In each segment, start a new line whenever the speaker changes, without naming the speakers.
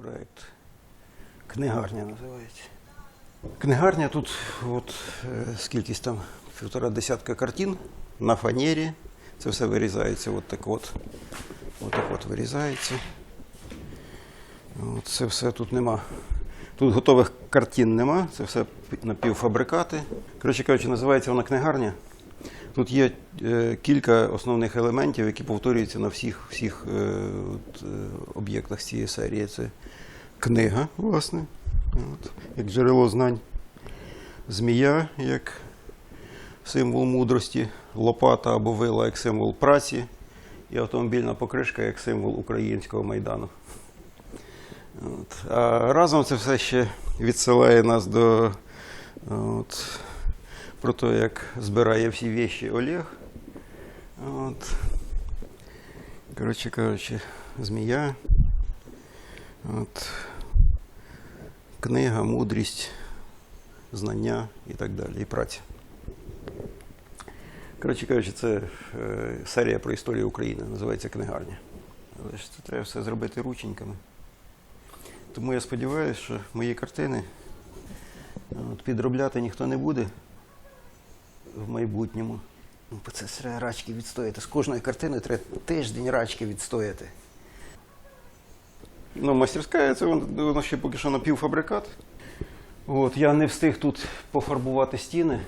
проєкт. Книгарня називається. Книгарня тут от, е, скількись там півтора десятка картин на фанері. Це все вирізається от так от. От так от вирізається. От, це все тут нема. Тут готових картин нема, це все напівфабрикати. Коротше кажучи, називається вона книгарня. Тут є е, кілька основних елементів, які повторюються на всіх, всіх е, е, об'єктах цієї серії. Це книга, власне, от, як джерело знань, змія як символ мудрості, лопата або вила як символ праці, і автомобільна покришка як символ українського майдану. От. А разом це все ще відсилає нас до от, про те, як збирає всі вещі Олег. От. Коротше кажучи, змія. От. Книга, мудрість, знання і так далі, і праця. Коротше кажучи, це е, серія про історію України, називається книгарня. Але ж це треба все зробити рученьками. Тому я сподіваюся, що мої картини от, підробляти ніхто не буде в майбутньому. Ну, бо це треба рачки відстояти. З кожної картини треба тиждень рачки відстояти. Ну, мастерська це воно ще поки що напівфабрикат. От, я не встиг тут пофарбувати стіни.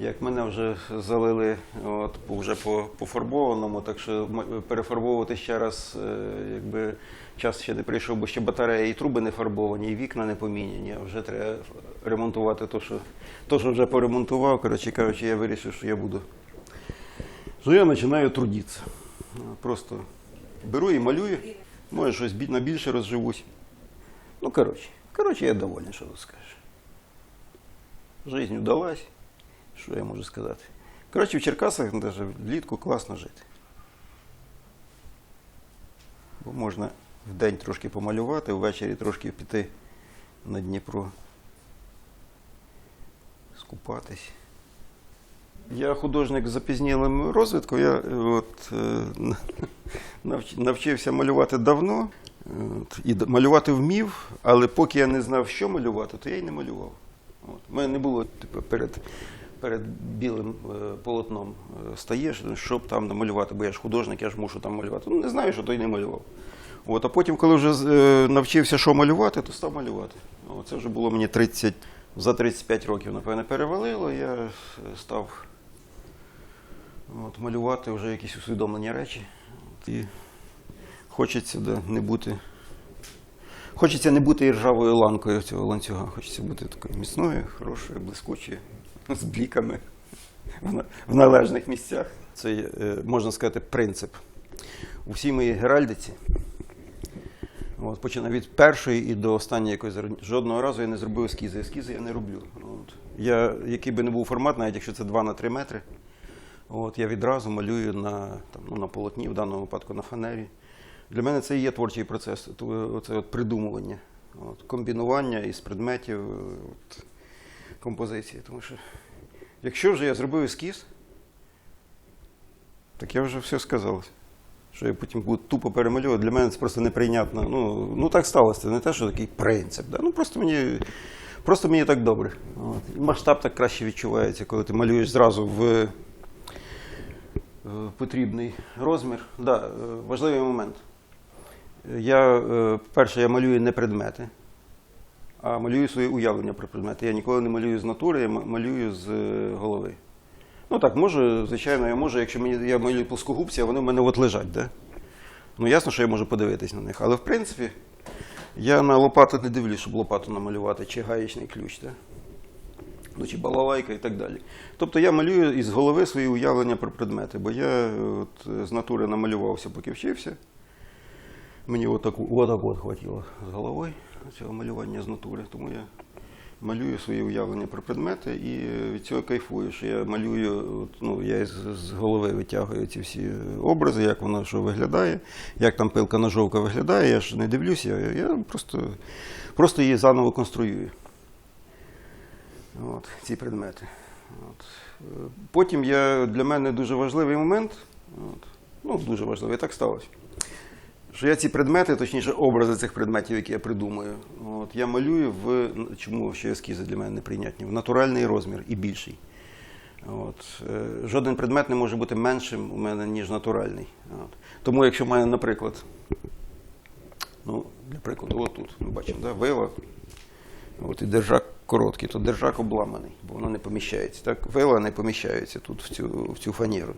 Як мене вже залили от, вже по пофарбованому, так що перефарбовувати ще раз, е, якби час ще не прийшов, бо ще батареї і труби не фарбовані, і вікна не поміняні. А вже треба ремонтувати те, що, то, що вже поремонтував. Коротше кажучи, я вирішив, що я буду. Що я починаю трудитися. Просто беру і малюю, може щось на більше розживусь. Ну, коротше, коротше, я довольний, що тут скажеш. Жизнь удалась. Що я можу сказати? Коротше, в Черкасах навіть влітку класно жити. Бо можна в день трошки помалювати, ввечері трошки піти на Дніпро. Скупатись. Я художник з запізнілим розвитком. Я е, от, е, навчився малювати давно. От, і малювати вмів, але поки я не знав, що малювати, то я й не малював. От. У мене не було типу, перед, перед білим е, полотном е, стаєш, щоб там намалювати, бо я ж художник, я ж мушу там малювати. Ну, не знаю, що то й не малював. От, а потім, коли вже е, навчився, що малювати, то став малювати. От, це вже було мені 30, за 35 років, напевне, перевалило. Я став от, малювати вже якісь усвідомлені речі. І хочеться да, не бути. Хочеться не бути іржавою ланкою цього ланцюга. Хочеться бути такою міцною, хорошою, блискучою, з бліками в належних місцях. Це, е, можна сказати, принцип. У всій моїй геральдиці, от, починаю від першої і до останньої якоїсь жодного разу я не зробив ескізи. Ескізи я не роблю. От. Я, який би не був формат, навіть якщо це 2 на 3 метри, от, я відразу малюю на, там, ну, на полотні, в даному випадку на фанері. Для мене це і є творчий процес, оце от придумування, от, комбінування із предметів от, композиції. Тому що якщо вже я зробив ескіз, так я вже все сказав. Що я потім буду тупо перемалювати, для мене це просто неприйнятно. Ну, ну так сталося. Це не те, що такий принцип. Да? Ну просто мені, просто мені так добре. От. І масштаб так краще відчувається, коли ти малюєш зразу в е, потрібний розмір. Да, е, важливий момент. Я, е, перше, я малюю не предмети, а малюю своє уявлення про предмети. Я ніколи не малюю з натури, я малюю з е, голови. Ну так, може, звичайно, я можу, якщо мені я малюю плоскогубці, а вони в мене от лежать, да? Ну ясно, що я можу подивитись на них. Але в принципі, я на лопату не дивлюсь, щоб лопату намалювати, чи гаєчний ключ, да? ну, чи балалайка і так далі. Тобто я малюю із голови свої уявлення про предмети, бо я е, от, з натури намалювався, поки вчився. Мені отак, отак от хватило з головою цього малювання з натури. Тому я малюю свої уявлення про предмети і від цього кайфую, що я малюю, ну, я з, голови витягую ці всі образи, як воно що виглядає, як там пилка ножовка виглядає, я ж не дивлюся, я, просто, просто її заново конструюю. От, ці предмети. От. Потім я, для мене дуже важливий момент, от, ну, дуже важливий, так сталося. Що я ці предмети, точніше, образи цих предметів, які я придумую, от, я малюю в чому ще ескізи для мене неприйнятні, в натуральний розмір і більший. От. е, Жоден предмет не може бути меншим у мене, ніж натуральний. От. Тому, якщо мене, наприклад, ну, для прикладу, отут, ми бачимо, да, вила, от, і держак короткий, то держак обламаний, бо воно не поміщається. Так, вила не поміщається тут, в цю, в цю фанеру.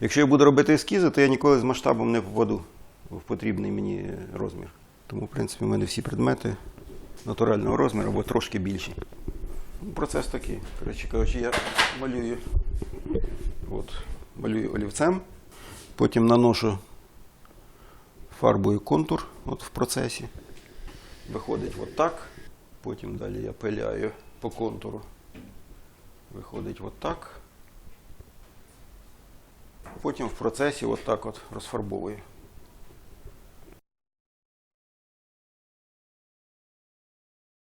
Якщо я буду робити ескізи, то я ніколи з масштабом не введу в потрібний мені розмір. Тому, в принципі, у мене всі предмети натурального розміру або трошки більші. Ну, Процес такий. Коротше кажучи, я малюю, от, малюю олівцем, потім наношу фарбою контур от в процесі. Виходить от так. Потім далі я пиляю по контуру. Виходить от так. Потім в процесі от так от розфарбовую.